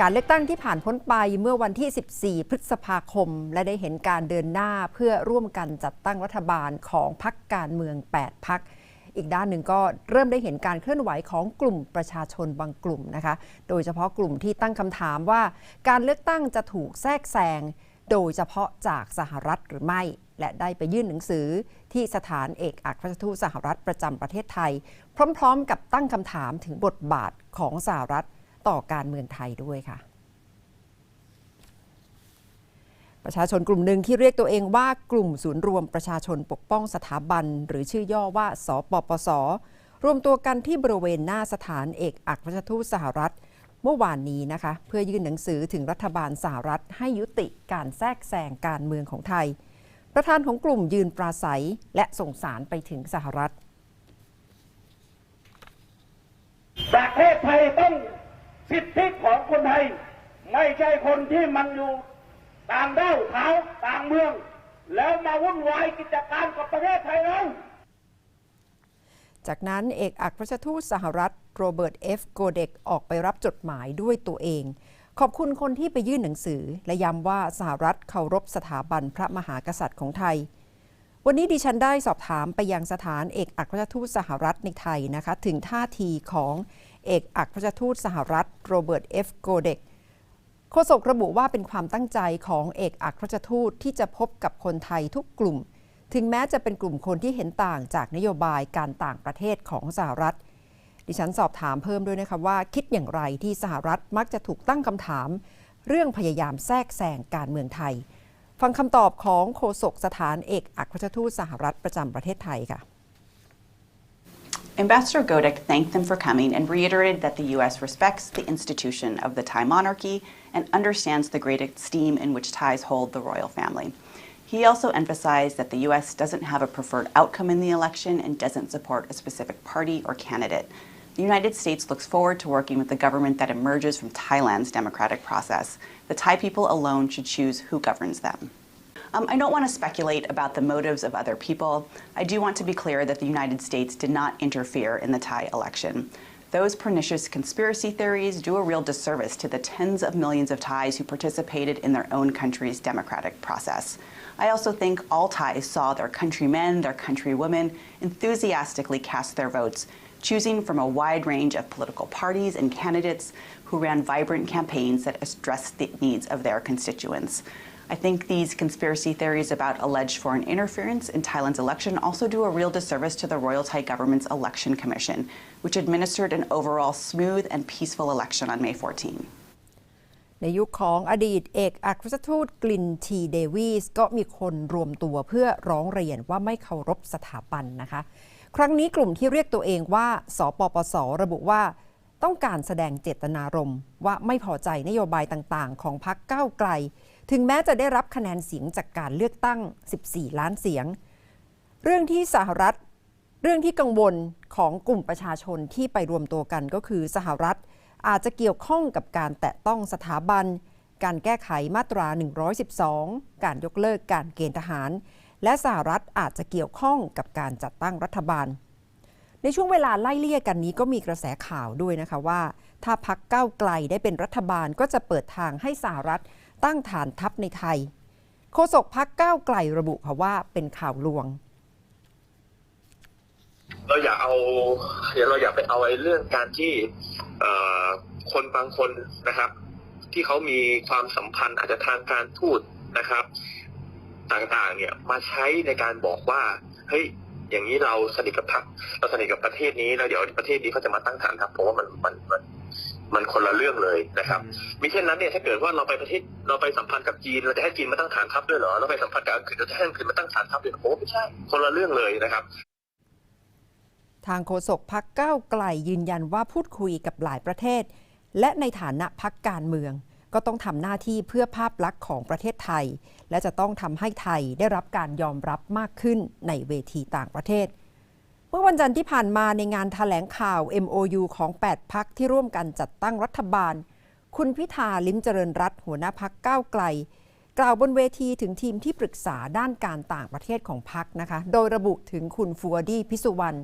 การเลือกตั้งที่ผ่านพ้นไปเมื่อวันที่ 14 พฤษภาคม และได้เห็นการเดินหน้าเพื่อร่วมกันจัดตั้งรัฐบาลของพักการเมือง 8 พัก อีกด้านหนึ่งก็เริ่มได้เห็นการเคลื่อนไหวของกลุ่มประชาชนบางกลุ่มนะคะ โดยเฉพาะกลุ่มที่ตั้งคำถามว่าการเลือกตั้งจะถูกแทรกแซงโดยเฉพาะจากสหรัฐหรือไม่ และได้ไปยื่นหนังสือที่สถานเอกอัครราชทูตสหรัฐประจำประเทศไทย พร้อม ๆ กับตั้งคำถามถึงบทบาทของสหรัฐ ต่อการเมืองไทยด้วยค่ะ ประชาชนกลุ่มหนึ่งที่เรียกตัวเองว่ากลุ่มศูนย์รวมประชาชนปกป้องสถาบัน หรือชื่อย่อว่า สปปส รวมตัวกันที่บริเวณหน้าสถานเอกอัครราชทูตสหรัฐ เมื่อวานนี้นะคะ เพื่อยื่นหนังสือถึงรัฐบาลสหรัฐ ให้ยุติการแทรกแซงการเมืองของไทย ประธานของกลุ่มยืนปราศัยและส่งสารไปถึงสหรัฐ ประเทศไทยต้องสิทธิของคนไทย ไม่ใช่คนที่มันอยู่ต่างด้าวเท้าต่างเมือง แล้วมาวุ่นวายกิจการกับประเทศไทยเราจากนั้นเอกอัครราชทูตสหรัฐโรเบิร์ตเอฟโกเดกออกไปรับจดหมายด้วยตัวเอง ขอบคุณคนที่ไปยื่นหนังสือ และย้ำว่าสหรัฐเคารพสถาบันพระมหากษัตริย์ของไทย วันนี้ดิฉันได้สอบถามไปยังสถานเอกอัครราชทูตสหรัฐในไทยนะคะ ถึงท่าทีของเอกอัครราชทูตสหรัฐโรเบิร์ตเอฟโกเดก โฆษกระบุว่าเป็นความตั้งใจของเอกอัครราชทูตที่จะพบกับคนไทยทุกกลุ่ม ถึงแม้จะเป็นกลุ่มคนที่เห็นต่างจากนโยบายการต่างประเทศของสหรัฐ ดิฉันสอบถามเพิ่มด้วยนะคะว่า คิดอย่างไรที่สหรัฐมักจะถูกตั้งคำถาม เรื่องพยายามแทรกแซงการเมืองไทย ฟังคำตอบของโฆษกสถานเอกอัครราชทูตสหรัฐประจำประเทศไทยค่ะ Ambassador Godek thanked them for coming and reiterated that the U.S. respects the institution of the Thai monarchy and understands the great esteem in which Thais hold the royal family. He also emphasized that the U.S. doesn't have a preferred outcome in the election and doesn't support a specific party or candidate. The United States looks forward to working with the government that emerges from Thailand's democratic process. The Thai people alone should choose who governs them. Um, I don't want to speculate about the motives of other people. I do want to be clear that the United States did not interfere in the Thai election. Those pernicious conspiracy theories do a real disservice to the tens of millions of Thais who participated in their own country's democratic process. I also think all Thais saw their countrymen, their countrywomen enthusiastically cast their votes, choosing from a wide range of political parties and candidates who ran vibrant campaigns that addressed the needs of their constituents. I think these conspiracy theories about alleged foreign interference in Thailand's election also do a real disservice to the Royal Thai government's election commission, which administered an overall smooth and peaceful election on May 14. ในยุคของอดีตเอกอัครราชทูตกลินทีเดวิสก็มีคนรวมตัวเพื่อร้องเรียนว่าไม่เคารพสถาบันนะคะ ครั้งนี้กลุ่มที่เรียกตัวเองว่า สปปส ระบุว่าต้องการแสดงเจตนารมณ์ว่าไม่พอใจนโยบายต่างๆ ของพรรคก้าวไกล ถึงแม้จะได้รับคะแนนเสียงจากการเลือกตั้ง 14 ล้านเสียง เรื่องที่สหรัฐ เรื่องที่กังวลของกลุ่มประชาชนที่ไปรวมตัวกันก็คือสหรัฐอาจจะเกี่ยวข้องกับการแตะต้องสถาบัน การแก้ไขมาตรา 112 การยกเลิกการเกณฑ์ทหาร และสหรัฐอาจจะเกี่ยวข้องกับการจัดตั้งรัฐบาล ในช่วงเวลาไล่เลี่ยกันนี้ก็มีกระแสข่าวด้วยนะคะว่า ถ้าพักก้าไกลได้เป็นรัฐบาลก็จะเปิดทางให้สหรัฐ ตั้งฐานทัพในไทย โฆษกพักก้าวไกลระบุค่ะว่าเป็นข่าวลวง เราอย่าเอาเราอย่าไปเอาไอ้เรื่องการที่คนบางคนนะครับ ที่เขามีความสัมพันธ์อาจจะทางการทูตนะครับ ต่างๆเนี่ยมาใช้ในการบอกว่าเฮ้ยอย่างนี้เราสนิทกับทัพเราสนิทกับประเทศนี้แล้วเดี๋ยวประเทศนี้เขาจะมาตั้งฐานทัพผมว่ามันมันมัน มันคนละเรื่องเลยนะครับมิเช่นนั้นเนี่ยถ้าเกิดว่าเราไปประเทศเราไปสัมพันธ์กับจีนเราจะให้จีนมาตั้งฐานทัพด้วยเหรอเราไปสัมพันธ์กับอังกฤษเราจะให้อังกฤษมาตั้งฐานทัพด้วยเหรอผมว่าไม่ใช่คนละเรื่องเลยนะครับทางโฆษกพักก้าวไกลยืนยันว่าพูดคุยกับหลายประเทศ และในฐานะพักการเมือง ก็ต้องทำหน้าที่เพื่อภาพลักษณ์ของประเทศไทย และจะต้องทำให้ไทยได้รับการยอมรับมากขึ้นในเวทีต่างประเทศ เมื่อวันจันทร์ที่ผ่านมาในงานถแถลงข่าว MOU ของ 8 พักที่ร่วมกันจัดตั้งรัฐบาล คุณพิธาลิ้มเจริญรัตหัวหน้าพักก้าวไกล กล่าวบนเวทีถึงทีมที่ปรึกษาด้านการต่างประเทศของพักนะคะ โดยระบุถึงคุณฟัวดี้พิสุวรรณ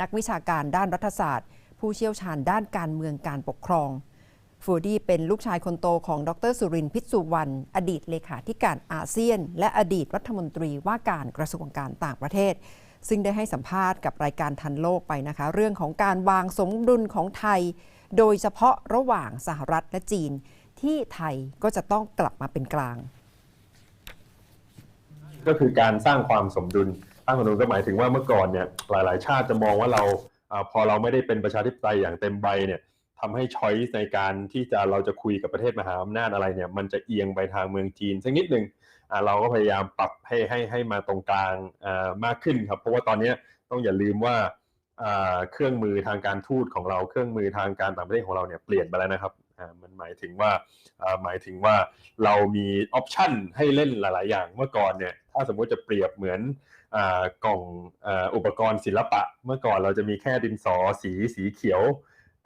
นักวิชาการด้านรัฐศาสตร์ ผู้เชี่ยวชาญด้านการเมืองการปกครองฟูดี้เป็นลูกชายคนโตของดรสุรินทร์พิสุวรรณอดีตเลขาธิการอาเซียน และอดีตรัฐมนตรีว่าการกระทรวงการต่างประเทศ ซึ่งได้ให้สัมภาษณ์กับรายการทันโลกไปนะคะ เรื่องของการวางสมดุลของไทย โดยเฉพาะระหว่างสหรัฐและจีน ที่ไทยก็จะต้องกลับมาเป็นกลาง ก็คือการสร้างความสมดุลสร้างสมดุลก็หมายถึงว่าเมื่อก่อนเนี่ยหลาย ๆ ชาติจะมองว่าเราอพอเราไม่ได้เป็นประชาธิปไตยอย่างเต็มใบเนี่ยทำให้ช้อยส์ในการที่จะเราจะคุยกับประเทศมหาอำนาจอะไรเนี่ย มันจะเอียงไปทางเมืองจีนสักนิดหนึ่ง เราก็พยายามปรับให้ให้ให้มาตรงกลางมากขึ้นครับ เพราะว่าตอนนี้ต้องอย่าลืมว่าเครื่องมือทางการทูตของเราเครื่องมือทางการต่างประเทศของเราเนี่ยเปลี่ยนไปแล้วนะครับมันหมายถึงว่าหมายถึงว่าเรามีออปชันให้เล่นหลาย ๆ อย่างเมื่อก่อนเนี่ยถ้าสมมุติจะเปรียบเหมือนอกล่องออุปกรณ์ศิลปะ เมื่อก่อนเราจะมีแค่ดินสอสีสีเขียว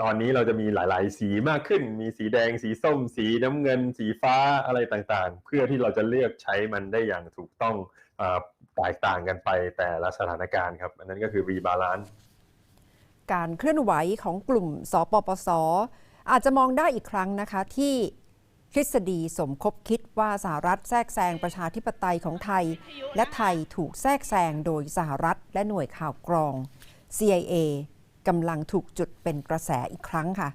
ตอนนี้เราจะมีหลาย ๆ สีมากขึ้น มีสีแดง สีส้ม สีน้ำเงิน สีฟ้าอะไรต่างๆ เพื่อที่เราจะเลือกใช้มันได้อย่างถูกต้องแตกต่างกันไปแต่ละสถานการณ์ครับ อันนั้นก็คือ rebalance การเคลื่อนไหวของกลุ่มสปปส อาจจะมองได้อีกครั้งนะคะที่ทฤษฎีสมคบคิดว่าสหรัฐแทรกแซงประชาธิปไตยของไทย และไทยถูกแทรกแซงโดยสหรัฐและหน่วยข่าวกรอง CIA กำลังถูกจุดเป็นกระแสอีกครั้งค่ะ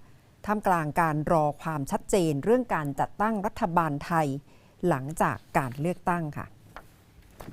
ท่ามกลางการรอความชัดเจนเรื่องการจัดตั้งรัฐบาลไทย หลังจากการเลือกตั้งค่ะ